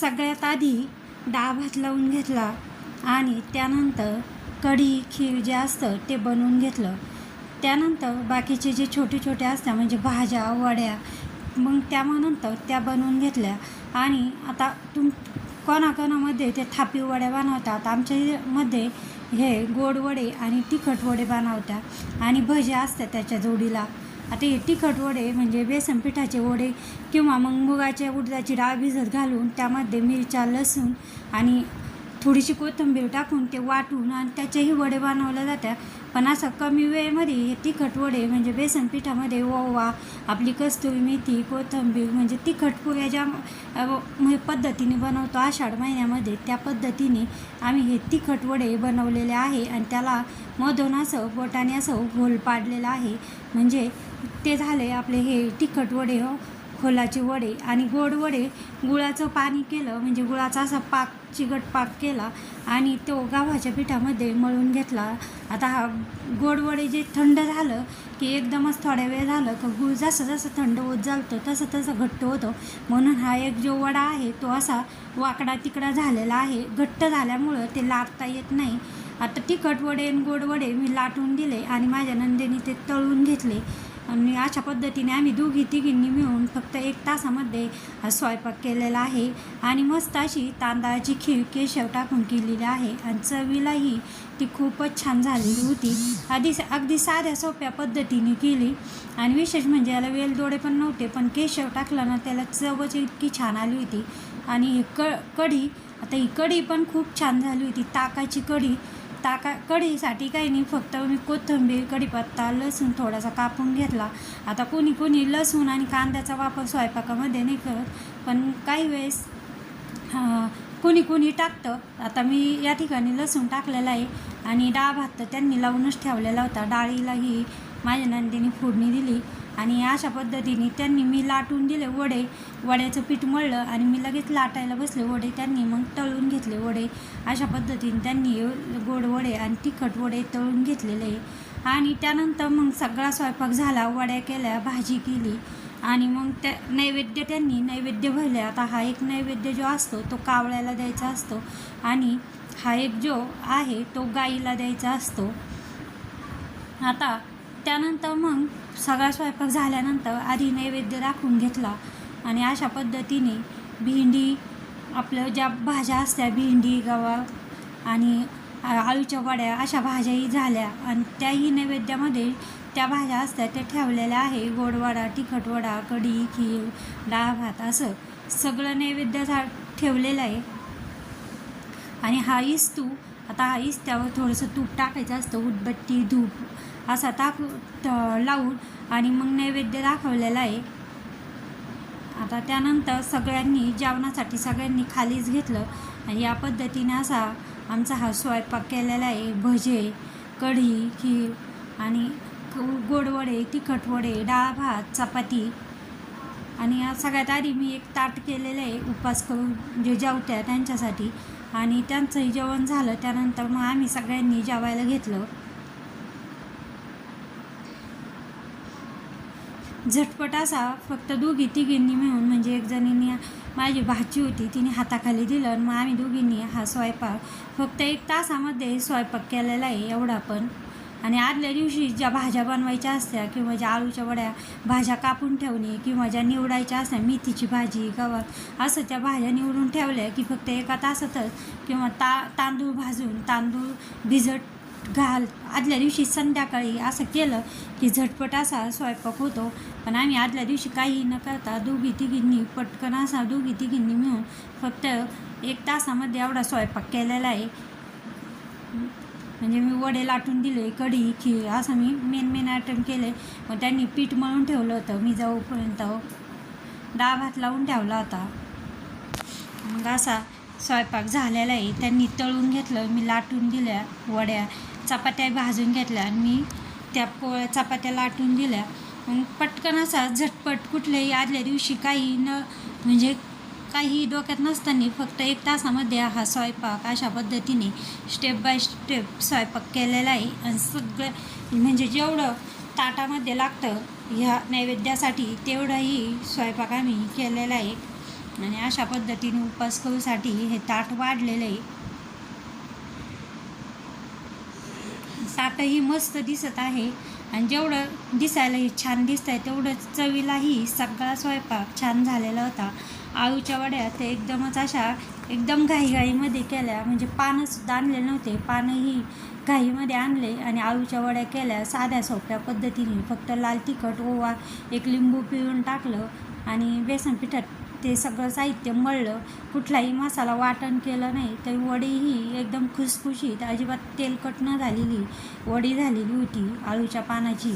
सगळ्यात आधी डाळ भात लावून घेतला आणि त्यानंतर कढी खीर जे असतं ते बनवून घेतलं. त्यानंतर बाकीचे जे छोटे छोटे असतात म्हणजे भाज्या वड्या मग त्यानंतर त्या बनवून घेतल्या. आणि आता तुम कोणाकोणामध्ये ते थापी वड्या बनवतात आमच्यामध्ये हे गोड वडे आणि तिखट वडे बनवतात. आणि भजे असतात त्याच्या जोडीला. आता हे तिखट वडे म्हणजे बेसन पिठाचे वडे किंवा मग मुगाच्या उडदाची डाळ भिजत घालून त्यामध्ये मिरच्या लसूण आणि थोडीशी कोथिंबीर टाकून ते वाटून आणि त्याचेही वडे बनवले जातात. पण असं कमी वेळेमध्ये हे तिखट वडे म्हणजे बेसन पिठामध्ये ओवा आपली कस्तुरी मेथी कोथिंबीर म्हणजे तिखट पोळ्या ज्या म्हणजे पद्धतीने बनवतो आषाढ महिन्यामध्ये त्या पद्धतीने आम्ही हे तिखट वडे बनवलेले आहे आणि त्याला मधून असं बोटाने असं घोल पाडलेलं आहे. म्हणजे ते झाले आपले हे तिखट वडे हो. खोलाचे वडे आणि गोड वडे गुळाचं पाणी केलं म्हणजे गुळाचा असा पाक चिकट पाक केला आणि तो गव्हाच्या पिठामध्ये मळून घेतला. आता हा गोड वडे जे थंड झालं की एकदमच थोड्या वेळ झालं का गुळ जसं जसं थंड होत जालतो तसं तसं घट्ट होतं. म्हणून हा एक जो वडा आहे तो असा वाकडा तिकडा झालेला आहे. घट्ट झाल्यामुळं ते लाटता येत नाही. आता तिखट वडे आणि गोड वडे मी लाटून दिले आणि माझ्या नंदेने ते तळून घेतले. आणि अशा पद्धतीने आम्ही दोघी तिघींनी मिळून फक्त एक तासामध्ये स्वयंपाक केलेला आहे. आणि मस्त अशी तांदळाची खीर केशव टाकून केलेली आहे. आणि चवीलाही ती खूपच छान झालेली होती. आधी अगदी साध्या सोप्या पद्धतीने केली. आणि विशेष म्हणजे याला वेलदोडे पण नव्हते पण केशव टाकलं ना त्याला चवच इतकी छान आली होती. आणि ही क कढी आता ही कढी पण खूप छान झाली होती. ताकाची कढी. ताका कढीसाठी काही नाही फक्त मी कोथिंबीर कढीपत्ता लसूण थोडासा कापून घेतला. आता कोणी कोणी लसूण आणि कांद्याचा वापर स्वयंपाकामध्ये नाही करत पण काही वेळेस कोणी कोणी टाकतं. आता मी या ठिकाणी लसूण टाकलेला आहे आणि डाळ भात तर त्यांनी लावूनच ठेवलेला होता. डाळीलाही माझ्या नंदीने फोडणी दिली. आणि अशा पद्धतीने त्यांनी मी लाटून दिले वडे. वड्याचं पीठ मळलं आणि मी लगेच लाटायला बसले वडे. त्यांनी मग तळून घेतले वडे. अशा पद्धतीने त्यांनी गोड वडे आणि तिखट वडे तळून घेतलेले. आणि त्यानंतर मग सगळा स्वयंपाक झाला. वड्या केल्या भाजी केली. आणि मग त्या नैवेद्य त्यांनी नैवेद्य भरले. आता हा एक नैवेद्य जो असतो तो कावळ्याला द्यायचा असतो. आणि हा एक जो आहे तो गाईला द्यायचा असतो. आता त्यानंतर मग सगळा स्वयंपाक झाल्यानंतर आधी नैवेद्य दाखवून घेतला. आणि अशा पद्धतीने भेंडी आपलं ज्या भाज्या असत्या भेंडी गवार आणि आळूच्या वड्या अशा भाज्याही झाल्या. आणि त्याही नैवेद्यामध्ये त्या भाज्या असतात त्या ठेवलेल्या आहे. गोडवडा तिखटवडा कढी खीर डाळ भात असं सगळं नैवेद्य झा ठेवलेलं आहे. आणि हा इस्तू आता हा इस्त्यावर थोडंसं तूप टाकायचं असतं उदबत्ती धूप असा टाक लावून आणि मग नैवेद्य दाखवलेला आहे. आता त्यानंतर सगळ्यांनी जेवणासाठी सगळ्यांनी खालीच घेतलं आणि या पद्धतीने असा आमचा हा स्वयंपाक केलेला आहे. भजे कढी खीर आणि गोडवडे तिखटवडे तिखट वडे डाळ भात चपाती आणि सगळ्यात आधी मी एक ताट केलेलं आहे उपास करून जे जेवत्या त्यांच्यासाठी. आणि त्यांचंही जेवण झालं. त्यानंतर मग आम्ही सगळ्यांनी जेवायला घेतलं. झटपट असा फक्त दोघी तिघींनी मिळून म्हणजे एक जणींनी माझी भाची होती तिने हाताखाली दिलं आणि मग आम्ही दोघींनी हा स्वयंपाक फक्त एक तासामध्ये स्वयंपाक केलेला आहे एवढा पण. आणि आदल्या दिवशी ज्या भाज्या बनवायच्या असत्या किंवा ज्या आळूच्या वड्या भाज्या कापून ठेवणे किंवा ज्या निवडायच्या असत्या मेथीची भाजी गवत असं त्या भाज्या निवडून ठेवल्या की फक्त एका तासातच किंवा ता तांदूळ भाजून तांदूळ भिजत घाल आदल्या दिवशी संध्याकाळी असं केलं की झटपट असा स्वयंपाक होतो. पण आम्ही आदल्या दिवशी काही न करता दोघी तिघींनी पटकन असा दोघी तिघींनी मिळून फक्त एक तासामध्ये एवढा स्वयंपाक केलेला आहे. म्हणजे मी वडे लाटून दिले कढी खीर असं मी मेन मेन आयटम केले. मग त्यांनी पीठ मळून ठेवलं होतं मी जाऊपर्यंत डाळ भात लावून ठेवला होता. मग असा स्वयंपाक झालेला आहे त्यांनी तळून घेतलं मी लाटून दिल्या वड्या चपात्या भाजून घेतल्या आणि मी त्या पोळ्या चपात्या लाटून दिल्या. मग पटकन असा झटपट कुठल्याही आदल्या दिवशी काही न म्हणजे काही डोक्यात नसताना फक्त एक तासामध्ये हा स्वयंपाक अशा पद्धतीने स्टेप बाय स्टेप स्वयंपाक केलेला आहे. आणि सगळं म्हणजे जेवढं ताटामध्ये लागतं ह्या नैवेद्यासाठी तेवढंही स्वयंपाक आम्ही केलेला आहे. आणि अशा पद्धतीने उपास करूसाठी हे ताट वाढलेलं आहे. ताटही मस्त दिसत आहे. आणि जेवढं दिसायलाही छान दिसत आहे तेवढंच चवीलाही सगळा स्वयंपाक छान झालेला होता. आळूच्या वड्या ते एकदमच अशा एकदम घाईघाईमध्ये केल्या. म्हणजे पानंसुद्धा आणले नव्हते. पानंही घाईमध्ये आणले आणि आळूच्या वड्या केल्या साध्या सोप्या पद्धतीने. फक्त लाल तिखट ओवा एक लिंबू पिळून टाकलं आणि बेसन पिठात ते सगळं साहित्य मळलं. कुठलाही मसाला वाटण केलं नाही तर वडीही एकदम खुसखुशीत. अजिबात तेलकट न झालेली वडी झालेली होती आळूच्या पानाची.